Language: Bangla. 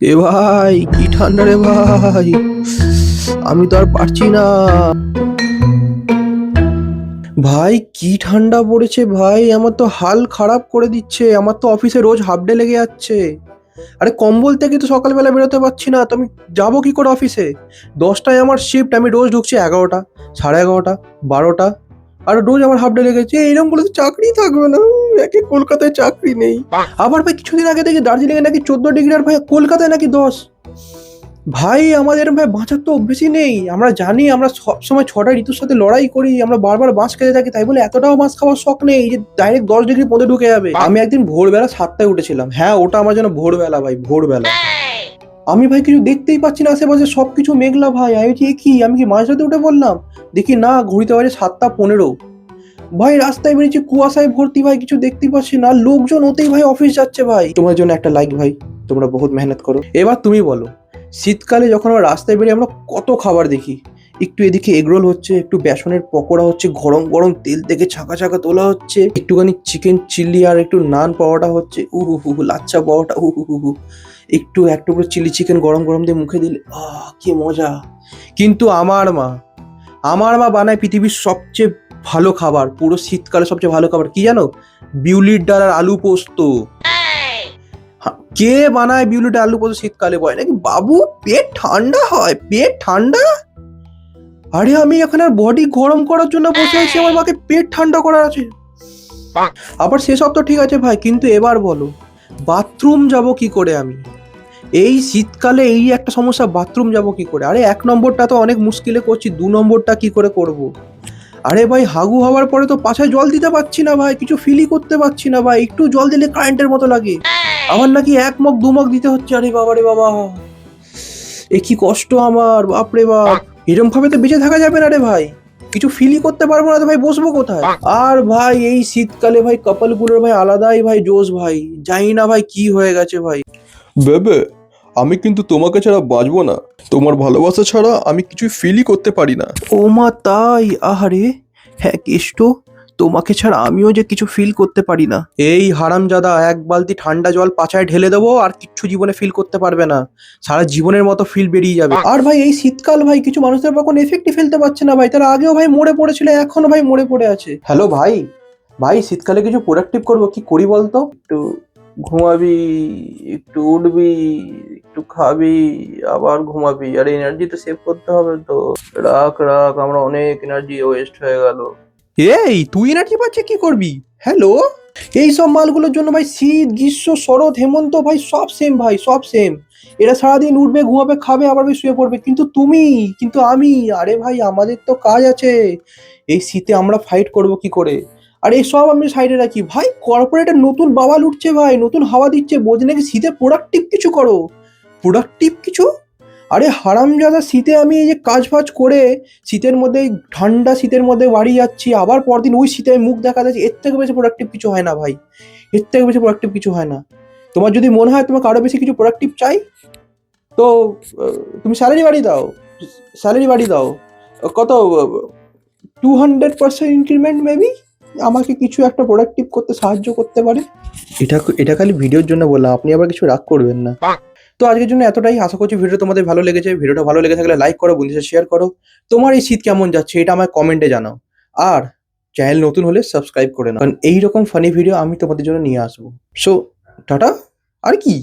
এ ভাই, কি ঠান্ডা রে ভাই? আমি তো আর পারছি না। ভাই, কি ঠান্ডা পড়েছে ভাই? আমার তো হাল খারাপ করে দিচ্ছে। আমার তো অফিসে রোজ হাফ ডে লেগে যাচ্ছে। আরে, কম্বল থেকে তো সকালবেলা বেরোতে পারছি না। তো আমি যাব কি করে অফিসে দশটায় আমার শিফট আমি রোজ ঢুকছি এগারোটা, সাড়ে এগারোটা, বারোটা আর রোজ আমার হাফ ডে লেগেছে এরকম বলে তো চাকরি থাকবে না একে কলকাতায় চাকরি নেই। আবার ভাই কিছুদিন আগে দেখি দার্জিলিংয়ে নাকি চোদ্দ ডিগ্রি আর ভাই কলকাতায় নাকি দশ। ভাই আমাদের ভাই বাঁচার তো অভ্যেসই নেই। আমরা জানি আমরা সবসময় ছটা ঋতুর সাথে লড়াই করি আমরা বারবার বাঁশ খেতে থাকি তাই বলে এতটাও মাছ খাওয়ার শখ নেই যে ডাইরেক্ট দশ ডিগ্রি পদে ঢুকে যাবে। আমি একদিন ভোরবেলা সাতটায় উঠেছিলাম। হ্যাঁ ওটা আমার জন্য ভোরবেলা ভাই ভোরবেলা। আমি ভাই কিছু দেখতেই পাচ্ছি না আশেপাশে সব কিছু মেঘলা ভাই, আমি কি কি? আমি কি মাঝরাতে উঠে পড়লাম? দেখি না, ঘড়িতে বাজে সাতটা পনেরো। ভাই, রাস্তায় বেরিয়েছি কুয়াশায় ভর্তি ভাই, কিছু দেখতে পাচ্ছি না, লোকজন ওতেই ভাই অফিস যাচ্ছে ভাই। তোমার জন্য একটা লাইক ভাই, তোমরা বহুত মেহনত করো। এবার তুমি বলো, শীতকালে যখন আমরা রাস্তায় বেরিয়ে আমরা কত খাবার দেখি? একটু এদিকে এগরোল হচ্ছে, একটু বেসনের পকোড়া হচ্ছে, গরম গরম তেল থেকে ছাকা ছাঁকা তোলা হচ্ছে, একটুখানি চিকেন চিলি আর একটু নান পাওয়াটা হচ্ছে উ হু হু লাচ্চা পাওয়াটা হু হু হু, একটু একটু করে চিলি চিকেন গরম গরম দিয়ে মুখে দিলে, আহ, কি মজা। কিন্তু আমার মা আমার মা বানায় পৃথিবীর সবচেয়ে ভালো খাবার, পুরো শীতকালে সবচেয়ে ভালো খাবার, কি জানো? বিউলির ডাল আর আলু পোস্ত। কে বানায় বিউলির ডাল, আলু পোস্ত শীতকালে বয় নাকি বাবু, পেট ঠান্ডা হয়, পেট ঠান্ডা? আরে আমি এখন আর বডি গরম করার জন্য বসে আছি আমার মাকে পেট ঠান্ডা করার আছে। আবার সেসব তো ঠিক আছে ভাই কিন্তু এবার বলো বাথরুম যাব কি করে আমি? এই শীতকালে এই একটা সমস্যা বাথরুম যাব কি করে? আরে এক নম্বরটা তো অনেক মুশকিলে করছি দু নম্বরটা কি করে করব। আরে ভাই হাগু হওয়ার পরে তো পাছায় জল দিতে পারছি না ভাই কিছু ফিলই করতে পারছি না ভাই একটু জল দিলে কারেন্টের মতো লাগে। আমার নাকি এক মগ দু মগ দিতে হচ্ছে আরে বাবা রে বাবা। এ কি কষ্ট আমার বাপরে বাপ। এরম ভাবে তো বেঁচে থাকা যাবে না রে ভাই। কিছু ফিলই করতে পারব না তো ভাই বসবো কোথায়? আর ভাই এই শীতকালে ভাই কপালগুলোর ভাই আলাদাই ভাই জোশ ভাই। জানি না ভাই কি হয়ে গেছে ভাই। বেবে আমি কিন্তু তোমাকে ছাড়া বাঁচবো না। তোমার ভালোবাসা ছাড়া আমি কিছু ফিলই করতে পারি না। ও মা তাই? আহারে হ্যাঁ কেষ্ট। তোমাকে ছাড়া আমিও যে কিছু ফিল করতে পারি না। এই হারামজাদা এক বালতি ঠান্ডা জল পাছায় ঢেলে দেবো আর কিচ্ছু জীবনে ফিল করতে পারবে না। সারা জীবনের মতো ফিল বেরিয়ে যাবে। আর ভাই এই শীতকাল ভাই কিছু মানুষদের কোনো এফেক্টই ফেলতে পারছে না ভাই। তারা আগেও ভাই মরে পড়েছিল এখনও ভাই মরে পড়ে আছে। হ্যালো ভাই। ভাই শীতকালে কিছু প্রোডাক্টিভ করব কি করি বলতো? একটু ঘুমাবি একটু উঠবি একটু খাবি আবার ঘুমাবি। আর এনার্জি তো সেভ করতে হবে তো। রাখ রাখ আমরা অনেক এনার্জি ওয়েস্ট হয়ে গেল। এই, তুই এনার্জি পাচ্ছে কি করবি? হ্যালো এই সব মালগুলোর জন্য ভাই শীত, গ্রীষ্ম, শরৎ, হেমন্ত ভাই সব সেম ভাই, সব সেম এরা সারাদিন উঠবে, ঘুমাবে, খাবে, আবার ভাই শুয়ে পড়বে। কিন্তু তুমি, কিন্তু আমি, আরে ভাই আমাদের তো কাজ আছে। এই শীতে আমরা ফাইট করব কি করে? আর এই সব আমি সাইডে রাখি। ভাই কর্পোরেটের নতুন বাবা লুটছে ভাই, নতুন হাওয়া দিচ্ছে। বোঝে নাকি শীতে প্রোডাক্টিভ কিছু করো? প্রোডাক্টিভ কিছু? আরে হারামজাদা শীতে আমি এই যে কাজ ফাজ করে শীতের মধ্যে ঠান্ডা শীতের মধ্যে বাড়ি যাচ্ছি আবার পরদিন ওই শীতে আমি মুখ দেখা যাচ্ছে এর থেকে বেশি প্রোডাক্টিভ কিছু হয় না ভাই। এর থেকে বেশি প্রোডাক্টিভ কিছু হয় না। তোমার যদি মনে হয় তোমাকে আরও বেশি কিছু প্রোডাক্টিভ চাই তো তুমি স্যালারি বাড়ি দাও। স্যালারি বাড়ি দাও। কত two hundred percent increment maybe আমাকে কিছু একটা প্রোডাক্টিভ করতে সাহায্য করতে পারে। এটা এটা খালি ভিডিওর জন্য বললাম আপনি আবার কিছু রাগ করবেন না। তো আজকের জন্য এতটাই। আশা করছি ভিডিও তোমাদের ভালো লেগেছে। ভিডিওটা ভালো লেগে থাকলে লাইক করো, বন্ধুদের শেয়ার করো। তোমার এই শীত কেমন যাচ্ছে এটা আমায় কমেন্টে জানাও। আর চ্যানেল নতুন হলে সাবস্ক্রাইব করে নাও। কারণ এইরকম ফানি ভিডিও আমি তোমাদের জন্য নিয়ে আসব। So tata. আর কি?